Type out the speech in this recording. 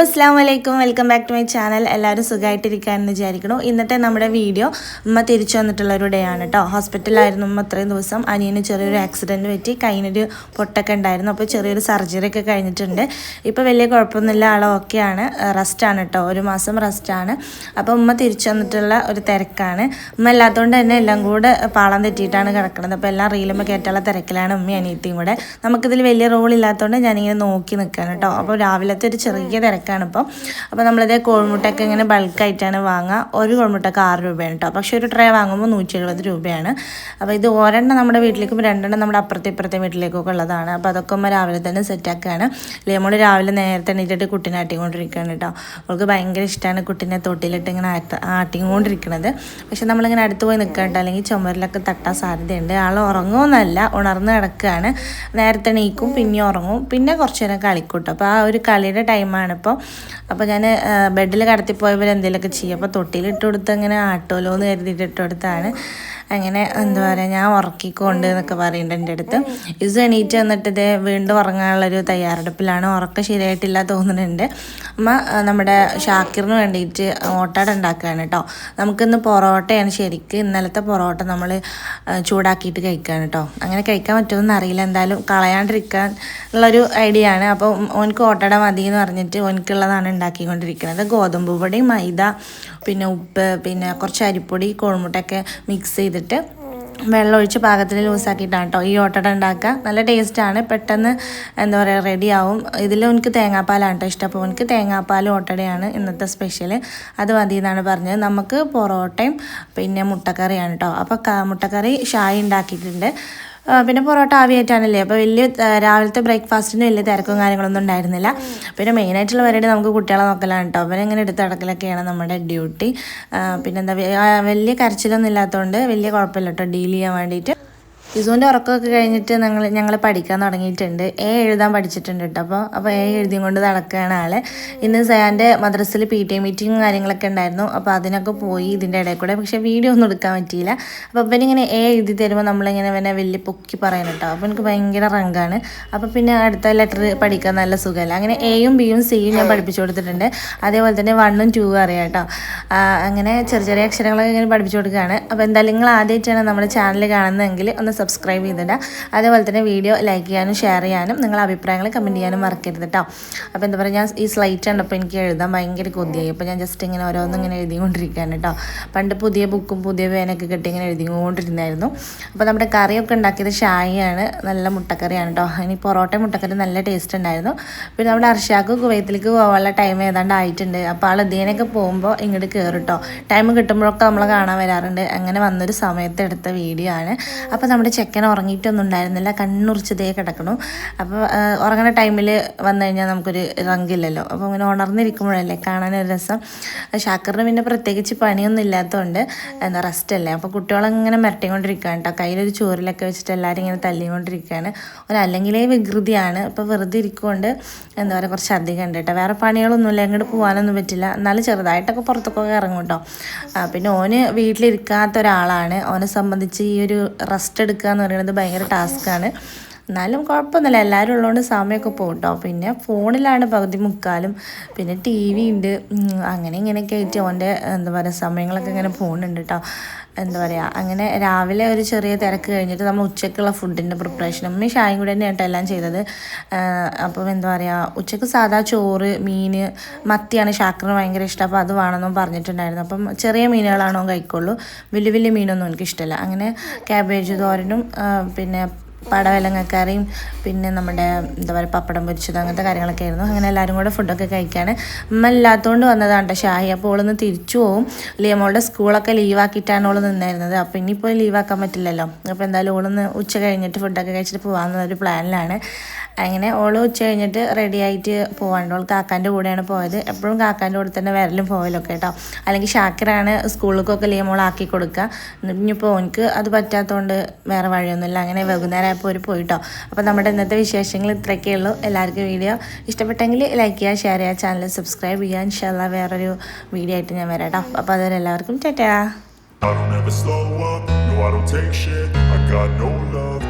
അസ്സാം വലൈക്കും welcome back to my channel. എല്ലാവരും സുഖമായിട്ടിരിക്കാമെന്ന് വിചാരിക്കണു ഇന്നത്തെ നമ്മുടെ വീഡിയോ ഉമ്മ തിരിച്ചു വന്നിട്ടുള്ള ഒരു ഡേ ആണ് കേട്ടോ ഹോസ്പിറ്റലിലായിരുന്നു ഉമ്മ അത്രയും ദിവസം. അനിയന് ചെറിയൊരു ആക്സിഡന്റ് പറ്റി. കൈനൊരു പൊട്ടൊക്കെ ഉണ്ടായിരുന്നു. അപ്പോൾ ചെറിയൊരു സർജറി ഒക്കെ കഴിഞ്ഞിട്ടുണ്ട്. ഇപ്പോൾ വലിയ കുഴപ്പമൊന്നുമില്ല. ആൾ ഓക്കെയാണ് റെസ്റ്റാണ് കേട്ടോ ഒരു മാസം റെസ്റ്റാണ് അപ്പോൾ ഉമ്മ തിരിച്ചു വന്നിട്ടുള്ള ഒരു തിരക്കാണ്. ഉമ്മ ഇല്ലാത്തതുകൊണ്ട് തന്നെ എല്ലാം കൂടെ പാളം തെറ്റിയിട്ടാണ് കിടക്കുന്നത് അപ്പോൾ എല്ലാം റീലുമ്പോൾ കയറ്റാനുള്ള തിരക്കിലാണ് ഉമ്മയും അനിയത്തിയും കൂടെ. നമുക്കിതിൽ വലിയ റോൾ ഇല്ലാത്തതുകൊണ്ട് ഞാനിങ്ങനെ നോക്കി നിൽക്കുകയാണ് കേട്ടോ അപ്പോൾ രാവിലത്തെ ഒരു ചെറിയ തിരക്കാണ്. ഇപ്പം. അപ്പോൾ നമ്മളിത് കോഴിമുട്ടയൊക്കെ ഇങ്ങനെ ബൾക്കായിട്ടാണ് വാങ്ങുക. ഒരു കോഴിമുട്ടയ്ക്ക് ആറ് രൂപയാണ് കേട്ടോ പക്ഷേ ഒരു ട്രേ വാങ്ങുമ്പോൾ നൂറ്റി എഴുപത് രൂപയാണ്. അപ്പോൾ ഇത് ഒരെണ്ണം നമ്മുടെ വീട്ടിലേക്കും രണ്ടെണ്ണം നമ്മുടെ അപ്പുറത്തെ ഇപ്പുറത്തെ വീട്ടിലേക്കൊക്കെ ഉള്ളതാണ്. അപ്പോൾ അതൊക്കെ നമ്മൾ രാവിലെ തന്നെ സെറ്റാക്കുകയാണ് ലേമോൾ രാവിലെ നേരത്തെ എണീറ്റിട്ട് കുട്ടീനെ ആട്ടിക്കൊണ്ടിരിക്കുകയാണ് കേട്ടോ അവൾക്ക് ഭയങ്കര ഇഷ്ടമാണ് കുട്ടീനെ തൊട്ടിലിട്ട് ഇങ്ങനെ ആട്ട ആട്ടിക്കൊണ്ടിരിക്കുന്നത് പക്ഷെ നമ്മളിങ്ങനെ അടുത്ത് പോയി നിൽക്കണ്ട അല്ലെങ്കിൽ ചുമരിലൊക്കെ തട്ടാൻ സാധ്യതയുണ്ട്. ആൾ ഉറങ്ങുമെന്നല്ല ഉണർന്ന് കിടക്കുകയാണ് നേരത്തെ എണീക്കും പിന്നെ ഉറങ്ങും. പിന്നെ കുറച്ച് നേരം കളിക്കൂട്ടും അപ്പോൾ ആ ഒരു കളിയുടെ ടൈമാണ് ഇപ്പോൾ അപ്പോൾ ഞാൻ ബെഡിൽ കടത്തിപ്പോയവർ എന്തെങ്കിലുമൊക്കെ ചെയ്യും. അപ്പോൾ തൊട്ടിയിലിട്ട് കൊടുത്ത് അങ്ങനെ ആട്ടുമല്ലോ എന്ന് കരുതിയിട്ട് ഇട്ട് കൊടുത്താണ്. അങ്ങനെ എന്താ പറയുക ഞാൻ ഉറക്കിക്കൊണ്ട് എന്നൊക്കെ പറയുന്നുണ്ട് എന്റെ അടുത്ത്. ഇസ് എണീറ്റ് വന്നിട്ട് ഇത് വീണ്ടും ഉറങ്ങാനുള്ളൊരു തയ്യാറെടുപ്പിലാണ്. ഉറക്കം ശരിയായിട്ടില്ല തോന്നുന്നുണ്ട്. അമ്മ നമ്മുടെ ഷാക്കിറിന് വേണ്ടിയിട്ട് ഓട്ടാട ഉണ്ടാക്കുകയാണ് കേട്ടോ. നമുക്കിന്ന് പൊറോട്ടയാണ് ശരിക്ക്. ഇന്നലത്തെ പൊറോട്ട നമ്മൾ ചൂടാക്കിയിട്ട് കഴിക്കുകയാണ് കേട്ടോ. അങ്ങനെ കഴിക്കാൻ പറ്റുമെന്ന് അറിയില്ല. എന്തായാലും കളയാണ്ടിരിക്കാൻ ഉള്ളൊരു ഐഡിയ ആണ്. അപ്പോൾ ഓനക്ക് ഓട്ടട മതി എന്ന് പറഞ്ഞിട്ട് ഓനക്കുള്ളതാണ് ഉണ്ടാക്കിക്കൊണ്ടിരിക്കുന്നത്. ഗോതമ്പ് പൊടി മൈദ പിന്നെ ഉപ്പ് പിന്നെ കുറച്ച് അരിപ്പൊടി കോഴിമുട്ടയൊക്കെ മിക്സ് ചെയ്തിട്ട് വെള്ളം ഒഴിച്ച് പാകത്തിന് ലൂസാക്കിയിട്ടാണ് കേട്ടോ ഈ ഓട്ടട ഉണ്ടാക്കുക. നല്ല ടേസ്റ്റാണ് പെട്ടെന്ന് എന്താ പറയുക റെഡി ആവും. ഇതിൽ എനിക്ക് തേങ്ങാപ്പാലാണ് കേട്ടോ ഇഷ്ടം. അപ്പോൾ എനിക്ക് തേങ്ങാപ്പാൽ ഓട്ടടയാണ് ഇന്നത്തെ സ്പെഷ്യൽ അത് മതി എന്നാണ് പറഞ്ഞത്. നമുക്ക് പൊറോട്ടയും പിന്നെ മുട്ടക്കറിയാണ് കേട്ടോ അപ്പോൾ മുട്ടക്കറി ഷായ ഉണ്ടാക്കിയിട്ടുണ്ട്. പിന്നെ പൊറോട്ട ആവിയായിട്ടാണല്ലേ? അപ്പോൾ വലിയ രാവിലത്തെ ബ്രേക്ക്ഫാസ്റ്റിന് വലിയ തിരക്കും കാര്യങ്ങളൊന്നും ഉണ്ടായിരുന്നില്ല. പിന്നെ മെയിൻ മെയിനായിട്ടുള്ള പരിപാടി നമുക്ക് കുട്ടികളെ നോക്കലാണ് കേട്ടോ അവരെങ്ങനെ എടുത്ത് അടക്കലൊക്കെയാണ് നമ്മുടെ ഡ്യൂട്ടി പിന്നെന്താ വലിയ കരച്ചിലൊന്നും ഇല്ലാത്തതുകൊണ്ട് വലിയ കുഴപ്പമില്ല കേട്ടോ ഡീൽ ചെയ്യാൻ വേണ്ടിയിട്ട് ഇസുവിന്റെ ഉറക്കമൊക്കെ കഴിഞ്ഞിട്ട് ഞങ്ങൾ ഞങ്ങൾ പഠിക്കാൻ തുടങ്ങിയിട്ടുണ്ട്. എ എഴുതാൻ പഠിച്ചിട്ടുണ്ട് കേട്ടോ. അപ്പോൾ അപ്പോൾ എ എഴുതിയും കൊണ്ട് നടക്കുകയാണ് ആൾ ഇന്ന് സയാന്റെ മദ്രസിൽ പി ടി എ മീറ്റിങ്ങും കാര്യങ്ങളൊക്കെ ഉണ്ടായിരുന്നു. അപ്പോൾ അതിനൊക്കെ പോയി ഇതിന്റെ ഇടയിൽ കൂടെ. പക്ഷേ വീഡിയോ ഒന്നും എടുക്കാൻ പറ്റിയില്ല. അപ്പോൾ ഇവനിങ്ങനെ എ എഴുതി തരുമ്പോൾ നമ്മളിങ്ങനെ ഇവനെ വലിയ പൊക്കി പറയണം കേട്ടോ. അപ്പോൾ എനിക്ക് ഭയങ്കര റങ്കാണ്. അപ്പോൾ പിന്നെ അടുത്ത ലെറ്റർ പഠിക്കാൻ നല്ല സുഖമല്ല. അങ്ങനെ എയും ബിയും സിയും ഞാൻ പഠിപ്പിച്ചു കൊടുത്തിട്ടുണ്ട്. അതേപോലെ തന്നെ വണ്ണും ടൂ അറിയാം കേട്ടോ. അങ്ങനെ ചെറിയ ചെറിയ അക്ഷരങ്ങളൊക്കെ ഇങ്ങനെ പഠിപ്പിച്ചു കൊടുക്കുകയാണ്. അപ്പോൾ എന്തായാലും നിങ്ങൾ ആദ്യമായിട്ടാണ് നമ്മുടെ ചാനൽ കാണുന്നതെങ്കിൽ ഒന്ന് സബ്സ്ക്രൈബ് ചെയ്തിട്ട് അതേപോലെ തന്നെ വീഡിയോ ലൈക്ക് ചെയ്യാനും ഷെയർ ചെയ്യാനും നിങ്ങളുടെ അഭിപ്രായങ്ങൾ കമന്റ് ചെയ്യാനും മറക്കരുത് കേട്ടോ അപ്പോൾ എന്താ പറയുക ഞാൻ ഈ സ്ലൈറ്റ് കണ്ടപ്പോൾ എനിക്ക് എഴുതാൻ ഭയങ്കര കൊതിയായി. അപ്പോൾ ഞാൻ ജസ്റ്റ് ഇങ്ങനെ ഓരോന്നും ഇങ്ങനെ എഴുതിക്കൊണ്ടിരിക്കുകയാണ് കേട്ടോ പണ്ട് പുതിയ ബുക്കും പുതിയ പേനൊക്കെ കിട്ടി ഇങ്ങനെ എഴുതിക്കൊണ്ടിരുന്നായിരുന്നു. അപ്പോൾ നമ്മുടെ കറിയൊക്കെ ഉണ്ടാക്കിയത് ഷായിയാണ്. നല്ല മുട്ടക്കറിയാണ് കേട്ടോ ഇനി പൊറോട്ട മുട്ടക്കറി നല്ല ടേസ്റ്റ് ഉണ്ടായിരുന്നു. പിന്നെ നമ്മുടെ അർഷാക്ക് കുവൈത്തിലേക്ക് പോകാനുള്ള ടൈം ഏതാണ്ട് ആയിട്ടുണ്ട്. അപ്പോൾ ആൾ ഇതിനൊക്കെ പോകുമ്പോൾ ഇങ്ങോട്ട് കയറും കേട്ടോ ടൈം കിട്ടുമ്പോഴൊക്കെ നമ്മൾ കാണാൻ വരാറുണ്ട്. അങ്ങനെ വന്നൊരു സമയത്ത് എടുത്ത വീഡിയോ ആണ്. അപ്പോൾ നമ്മുടെ ചെക്കൻ ഉറങ്ങിയിട്ടൊന്നും ഉണ്ടായിരുന്നില്ല. കണ്ണുറിച്ചതേ കിടക്കണു അപ്പോൾ ഉറങ്ങുന്ന ടൈമിൽ വന്നു കഴിഞ്ഞാൽ നമുക്കൊരു റങ്കില്ലല്ലോ. അപ്പോൾ ഇങ്ങനെ ഉണർന്നിരിക്കുമ്പോഴല്ലേ കാണാനൊരു രസം. ഷാക്കറിന് പിന്നെ പ്രത്യേകിച്ച് പണിയൊന്നും ഇല്ലാത്തതുകൊണ്ട് എന്താ റെസ്റ്റ് അല്ലേ അപ്പോൾ കുട്ടികളങ്ങനെ മിരട്ടിക്കൊണ്ടിരിക്കുകയാണ് കേട്ടോ. കയ്യിലൊരു ചോറിലൊക്കെ വെച്ചിട്ട് എല്ലാവരും ഇങ്ങനെ തല്ലിക്കൊണ്ടിരിക്കുകയാണ് ഒരു അല്ലെങ്കിലേ വികൃതിയാണ്. ഇപ്പോൾ വെറുതെ ഇരിക്കുകൊണ്ട് എന്താ പറയുക കുറച്ച് അധികം ഉണ്ട് കേട്ടോ. വേറെ പണികളൊന്നുമില്ല. എങ്ങോട്ട് പോകാനൊന്നും പറ്റില്ല. എന്നാലും ചെറുതായിട്ടൊക്കെ പുറത്തൊക്കെ ഇറങ്ങും കേട്ടോ. പിന്നെ ഓന് വീട്ടിലിരിക്കാത്ത ഒരാളാണ് ഓനെ സംബന്ധിച്ച് ഈ ഒരു റെസ്റ്റ് എടുക്കുക എന്ന് പറയുന്നത് ഭയങ്കര ടാസ്ക്കാണ്. എന്നാലും കുഴപ്പമൊന്നുമില്ല. എല്ലാവരും ഉള്ളതുകൊണ്ട് സമയമൊക്കെ പോകും കേട്ടോ പിന്നെ ഫോണിലാണ് പകുതി മുക്കാലും. പിന്നെ ടി വി ഉണ്ട്. അങ്ങനെ ഇങ്ങനെയൊക്കെ ആയിട്ട് അവന്റെ എന്താ പറയുക സമയങ്ങളൊക്കെ ഇങ്ങനെ പോകുന്നുണ്ട് കേട്ടോ എന്താ പറയുക അങ്ങനെ രാവിലെ ഒരു ചെറിയ തിരക്ക് കഴിഞ്ഞിട്ട് നമ്മൾ ഉച്ചയ്ക്കുള്ള ഫുഡിന്റെ പ്രിപ്പറേഷൻ അമ്മയും ഷായും കൂടെ തന്നെ ആയിട്ട് എല്ലാം ചെയ്തത്. അപ്പം എന്താ പറയുക ഉച്ചയ്ക്ക് സാധാ ചോറ് മീൻ മത്തിയാണ് ഷാക്കറിന് ഭയങ്കര ഇഷ്ടം. അപ്പോൾ അത് വേണമെന്നും പറഞ്ഞിട്ടുണ്ടായിരുന്നു. അപ്പം ചെറിയ മീനുകളാണോ കഴിക്കുള്ളൂ. വലിയ വലിയ മീനൊന്നും എനിക്ക് ഇഷ്ടമല്ല അങ്ങനെ ക്യാബേജ് തോരനും പിന്നെ പടവലങ്ങക്കറിയും പിന്നെ നമ്മുടെ എന്താ പറയുക പപ്പടം പൊരിച്ചത് അങ്ങനത്തെ കാര്യങ്ങളൊക്കെ ആയിരുന്നു. അങ്ങനെ എല്ലാവരും കൂടെ ഫുഡൊക്കെ കഴിക്കുകയാണ് അമ്മ ഇല്ലാത്തതുകൊണ്ട് വന്നതാണ് കേട്ടോ ഷാഹി. അപ്പോൾ ഓളൊന്ന് തിരിച്ചു പോവും. ലിയമോളുടെ സ്കൂളൊക്കെ ലീവാക്കിയിട്ടാണ് ഓൾ നിന്നായിരുന്നത് അപ്പോൾ ഇനിയിപ്പോൾ ലീവാക്കാൻ പറ്റില്ലല്ലോ. അപ്പോൾ എന്തായാലും ഓളൊന്ന് ഉച്ച കഴിഞ്ഞിട്ട് ഫുഡൊക്കെ കഴിച്ചിട്ട് പോകാമെന്നൊരു പ്ലാനിലാണ് അങ്ങനെ ഓൾ ഉച്ച കഴിഞ്ഞിട്ട് റെഡി ആയിട്ട് പോകാണ്ട് ഓൾ കാക്കാന്റെ കൂടെയാണ് പോയത്. എപ്പോഴും കാക്കാന്റെ കൂടെ തന്നെ വരലും പോകലൊക്കെ കേട്ടോ അല്ലെങ്കിൽ ഷാക്കിറാണ് സ്കൂളിലേക്കൊക്കെ മോൾ ആക്കി കൊടുക്കുക ഇനിയിപ്പോൾ എനിക്ക് അത് പറ്റാത്തതുകൊണ്ട് വേറെ വഴിയൊന്നുമില്ല. അങ്ങനെ വൈകുന്നേരം ആയപ്പോൾ ഒരു പോയിട്ടോ. അപ്പോൾ നമ്മുടെ ഇന്നത്തെ വിശേഷങ്ങൾ ഇത്രയൊക്കെ ഉള്ളൂ. എല്ലാവർക്കും വീഡിയോ ഇഷ്ടപ്പെട്ടെങ്കിൽ ലൈക്ക് ചെയ്യുക ഷെയർ ചെയ്യുക ചാനൽ സബ്സ്ക്രൈബ് ചെയ്യുക. ഇൻഷാല്ല വേറൊരു വീഡിയോ ആയിട്ട് ഞാൻ വരാം കേട്ടോ അപ്പോൾ അതുവരെ എല്ലാവർക്കും ചേട്ടാ I don't ever slow up, no I don't take shit. I got no love.